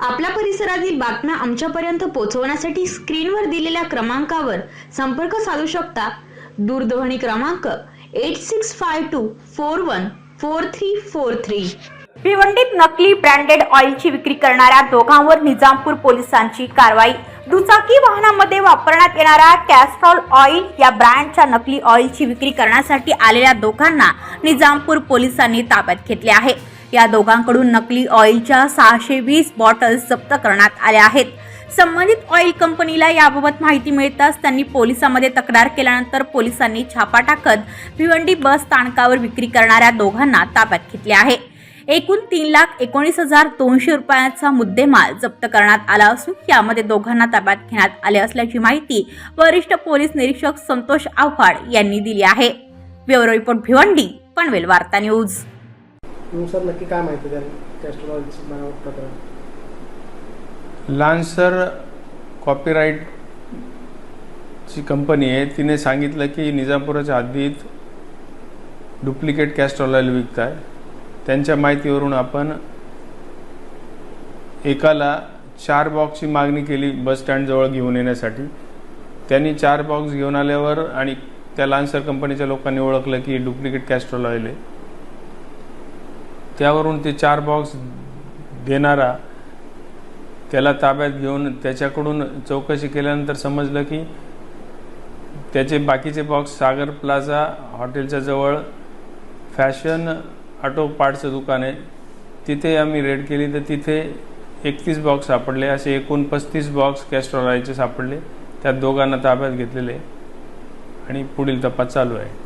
आपल्या परिसरातील बातम्या आमच्यापर्यंत पोहोचवण्यासाठी स्क्रीनवर दिलेल्या क्रमांकावर संपर्क साधू शकता. दूरध्वनी क्रमांक eight six five two four one four three four three. भिवंडीत नकली ब्रँडेड ऑइलची विक्री करणाऱ्या दोघांवर निजामपूर पोलिसांची कारवाई. दुचाकी वाहनामध्ये वापरण्यात येणाऱ्या कॅस्ट्रॉल ऑइल या ब्रँडच्या नकली ऑइलची विक्री करण्यासाठी आलेल्या दोघांना निजामपूर पोलिसांनी ताब्यात घेतले आहे. या दोघांकडून नकली ऑइलच्या सहाशे वीस बॉटल्स जप्त करण्यात आल्या आहेत. संबंधित ऑइल कंपनीला याबाबत माहिती मिळताच त्यांनी पोलिसांमध्ये तक्रार केल्यानंतर पोलिसांनी छापा टाकत भिवंडी बस स्थानकावर विक्री करणाऱ्या दोघांना ताब्यात घेतले आहे. एकूण तीन लाख एकोणीस हजार दोनशे रुपयांचा मुद्देमाल जप्त करण्यात आला असून यामध्ये दोघांना ताब्यात घेण्यात आले असल्याची माहिती वरिष्ठ पोलीस निरीक्षक संतोष आव्हाड यांनी दिली आहे. ब्युरो रिपोर्ट भिवंडी पनवेल वार्ता न्यूज. नुसार नक्की काय माहिती द्याल कॅस्ट्रॉलॉजी बनावट प्रकरण. लान्सर कॉपीराईट ची कंपनी आहे. तिने सांगितलं की निजामपुराच्या हद्दीत डुप्लिकेट कॅस्ट्रॉल ऑइल विकत आहे त्यांच्या माहितीवरून आपण एकाला चार बॉक्सची मागणी केली बस स्टँडजवळ घेऊन येण्यासाठी. त्यांनी चार बॉक्स घेऊन आल्यावर आणि त्या लान्सर कंपनीच्या लोकांनी ओळखलं की डुप्लिकेट कॅस्ट्रॉल ऑइल आहे. त्यावरून ते चार बॉक्स देणारा त्याला ताब्यात घेऊन त्याच्याकडून चौकशी केल्यानंतर समजलं की त्याचे बाकीचे बॉक्स सागर प्लाझा हॉटेलच्या जवळ फॅशन ऑटो पार्टचं दुकान आहे. तिथे आम्ही रेड केली. तर तिथे एकतीस बॉक्स सापडले. असे एकूण पस्तीस बॉक्स कॅस्ट्रॉल सापडले. त्यात दोघांना ताब्यात घेतलेले आणि पुढील तपास चालू आहे.